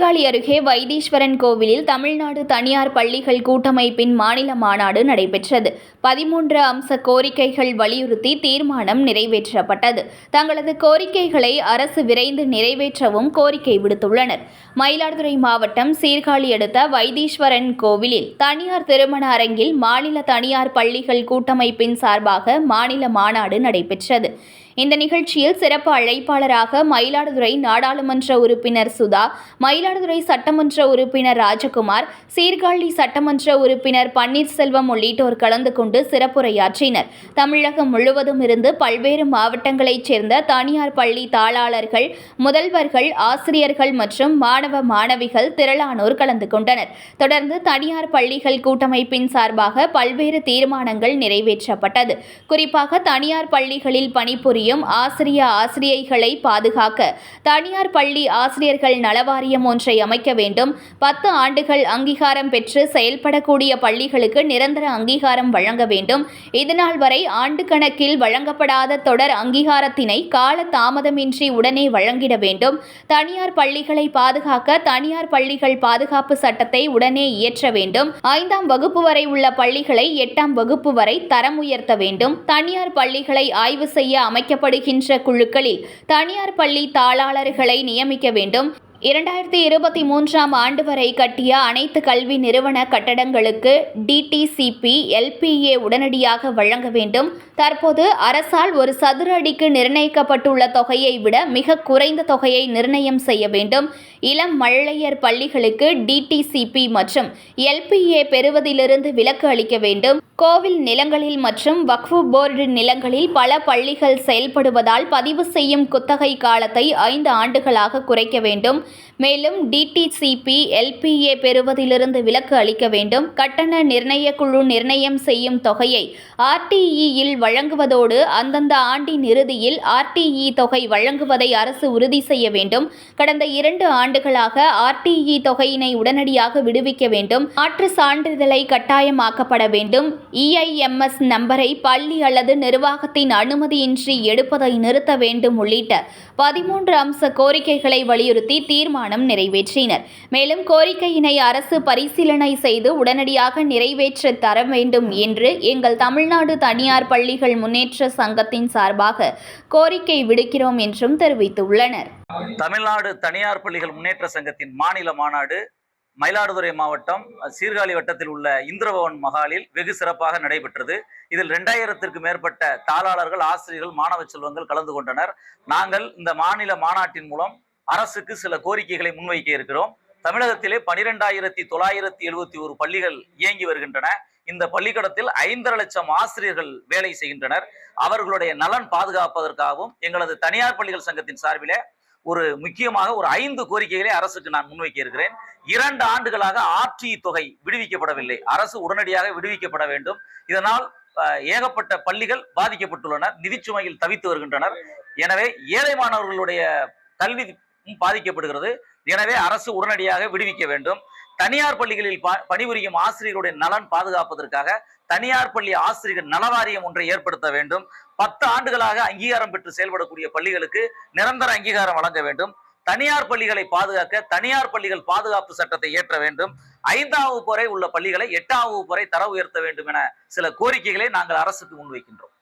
சீர்காழி அருகே வைத்தீஸ்வரன் கோவிலில் தமிழ்நாடு தனியார் பள்ளிகள் கூட்டமைப்பின் மாநில மாநாடு நடைபெற்றது. பதிமூன்று அம்ச கோரிக்கைகள் வலியுறுத்தி தீர்மானம் நிறைவேற்றப்பட்டது. தங்களது கோரிக்கைகளை அரசு விரைந்து நிறைவேற்றவும் கோரிக்கை விடுத்துள்ளனர். மயிலாடுதுறை மாவட்டம் சீர்காழி அடுத்த வைத்தீஸ்வரன் கோவிலில் தனியார் திருமண அரங்கில் மாநில தனியார் பள்ளிகள் கூட்டமைப்பின் சார்பாக மாநில மாநாடு நடைபெற்றது. இந்த நிகழ்ச்சியில் சிறப்பு அழைப்பாளராக மயிலாடுதுறை நாடாளுமன்ற உறுப்பினர் சுதா மயிலாடுதுறை சட்டமன்ற உறுப்பினர் ராஜகுமார் சீர்காழி சட்டமன்ற உறுப்பினர் பன்னீர்செல்வம் உள்ளிட்டோர் கலந்து கொண்டு சிறப்புரையாற்றினர். தமிழகம் முழுவதும் இருந்து பல்வேறு மாவட்டங்களைச் சேர்ந்த தனியார் பள்ளி தாளாளர்கள் முதல்வர்கள் ஆசிரியர்கள் மற்றும் மாணவ மாணவிகள் திரளானோர் கலந்து கொண்டனர். தொடர்ந்து தனியார் பள்ளிகள் கூட்டமைப்பின் சார்பாக பல்வேறு தீர்மானங்கள் நிறைவேற்றப்பட்டது. குறிப்பாக தனியார் பள்ளிகளில் பணிபுரியும் ஆசிரிய ஆசிரியைகளை பாதுகாக்க தனியார் பள்ளி ஆசிரியர்கள் நலவாரியம் ஒன்றை அமைக்க வேண்டும். பத்து ஆண்டுகள் அங்கீகாரம் பெற்று செயல்படக்கூடிய பள்ளிகளுக்கு நிரந்தர அங்கீகாரம் வழங்க வேண்டும். இதனால் வரை ஆண்டு கணக்கில் வழங்கப்படாத தொடர் அங்கீகாரத்தினை கால தாமதமின்றி உடனே வழங்கிட வேண்டும். தனியார் பள்ளிகளை பாதுகாக்க தனியார் பள்ளிகள் பாதுகாப்பு சட்டத்தை உடனே இயற்ற வேண்டும். ஐந்தாம் வகுப்பு வரை உள்ள பள்ளிகளை எட்டாம் வகுப்பு வரை தரம் உயர்த்த வேண்டும். தனியார் பள்ளிகளை ஆய்வு செய்ய அமைக்கப்படுகின்ற குழுக்களில் தனியார் பள்ளி தாளாளர்களை நியமிக்க வேண்டும். இரண்டாயிரத்தி இருபத்தி மூன்றாம் ஆண்டு வரை கட்டிய அனைத்து கல்வி நிறுவன கட்டடங்களுக்கு டிடிசிபி எல்பிஏ உடனடியாக வழங்க வேண்டும். தற்போது அரசால் ஒரு சதுர அடிக்கு நிர்ணயிக்கப்பட்டுள்ள தொகையை விட மிக குறைந்த தொகையை நிர்ணயம் செய்ய வேண்டும். இளம் மழலையர் பள்ளிகளுக்கு டிடிசிபி மற்றும் எல்பிஏ பெறுவதிலிருந்து விலக்கு அளிக்க வேண்டும். கோவில் நிலங்களில் மற்றும் வக்ஃபு போர்டு நிலங்களில் பல பள்ளிகள் செயல்படுவதால் பதிவு செய்யும் குத்தகை காலத்தை ஐந்து ஆண்டுகளாக குறைக்க வேண்டும். மேலும் டிடிசிபி எல்பிஏ பெறுவதிலிருந்து விலக்கு அளிக்க வேண்டும். கட்டண நிர்ணய குழு நிர்ணயம் செய்யும் தொகையை ஆர்டிஇயில் வழங்குவதோடு அந்தந்த ஆண்டின் இறுதியில் ஆர்டிஇ தொகை வழங்குவதை அரசு உறுதி செய்ய வேண்டும். கடந்த இரண்டு ஆண்டுகளாக ஆர்டிஇ தொகையினை உடனடியாக விடுவிக்க வேண்டும். மாற்று சான்றிதழை கட்டாயமாக்கப்பட வேண்டும். இஐஎம்எஸ் நம்பரை பள்ளி அல்லது நிர்வாகத்தின் அனுமதியின்றி எடுப்பதை நிறுத்த வேண்டும் உள்ளிட்ட பதிமூன்று அம்ச கோரிக்கைகளை வலியுறுத்தி தீர்மானம் நிறைவேற்றினர். மேலும் கோரிக்கையினை அரசு பரிசீலனை செய்து உடனடியாக நிறைவேற்ற தர வேண்டும் என்று எங்கள் தமிழ்நாடு தனியார் பள்ளிகள் முன்னேற்ற சங்கத்தின் சார்பாக கோரிக்கை விடுக்கிறோம் என்றும் தெரிவித்துள்ளனர். தமிழ்நாடு தனியார் பள்ளிகள் முன்னேற்ற சங்கத்தின் மாநில மாநாடு மயிலாடுதுறை மாவட்டம் சீர்காழி வட்டத்தில் உள்ள இந்திரபவன் மகாலில் வெகு சிறப்பாக நடைபெற்றது. இதில் ரெண்டாயிரத்திற்கு மேற்பட்ட தாளாளர்கள் ஆசிரியர்கள் மாணவ செல்வங்கள் கலந்து கொண்டனர். நாங்கள் இந்த மாநில மாநாட்டின் மூலம் அரசுக்கு சில கோரிக்கைகளை முன்வைக்க இருக்கிறோம். தமிழகத்திலே பனிரெண்டாயிரத்தி தொள்ளாயிரத்தி எழுபத்தி ஒரு பள்ளிகள் இயங்கி வருகின்றன. இந்த பள்ளிக்கூடத்தில் ஐந்தரை லட்சம் ஆசிரியர்கள் வேலை செய்கின்றனர். அவர்களுடைய நலன் பாதுகாப்பதற்காகவும் எங்களது தனியார் பள்ளிகள் சங்கத்தின் சார்பிலே ஒரு முக்கியமாக ஒரு ஐந்து கோரிக்கைகளை அரசுக்கு நான் முன்வைக்க இருக்கிறேன். இரண்டு ஆண்டுகளாக ஆட்சி தொகை விடுவிக்கப்படவில்லை. அரசு உடனடியாக விடுவிக்கப்பட வேண்டும். இதனால் ஏகப்பட்ட பள்ளிகள் பாதிக்கப்பட்டுள்ளனர் நிதிச்சுமையில் தவித்து வருகின்றனர். எனவே ஏழை மாணவர்களுடைய கல்வி பாதிக்கப்படுகிறது. எனவே அரசு உடனடியாக விடுவிக்க வேண்டும். தனியார் பள்ளிகளில் பணிபுரியும் ஆசிரியர்களுடைய நலன் பாதுகாப்பதற்காக தனியார் பள்ளி ஆசிரியர்கள் நலவாரியம் ஒன்றை ஏற்படுத்த வேண்டும். பத்து ஆண்டுகளாக அங்கீகாரம் பெற்று செயல்படக்கூடிய பள்ளிகளுக்கு நிரந்தர அங்கீகாரம் வழங்க வேண்டும். தனியார் பள்ளிகளை பாதுகாக்க தனியார் பள்ளிகள் பாதுகாப்பு சட்டத்தை ஏற்ற வேண்டும். ஐந்தாம் வகுப்பு வரை உள்ள பள்ளிகளை எட்டாம் வகுப்பு வரை தர உயர்த்த வேண்டும் என சில கோரிக்கைகளை நாங்கள் அரசுக்கு முன்வைக்கின்றோம்.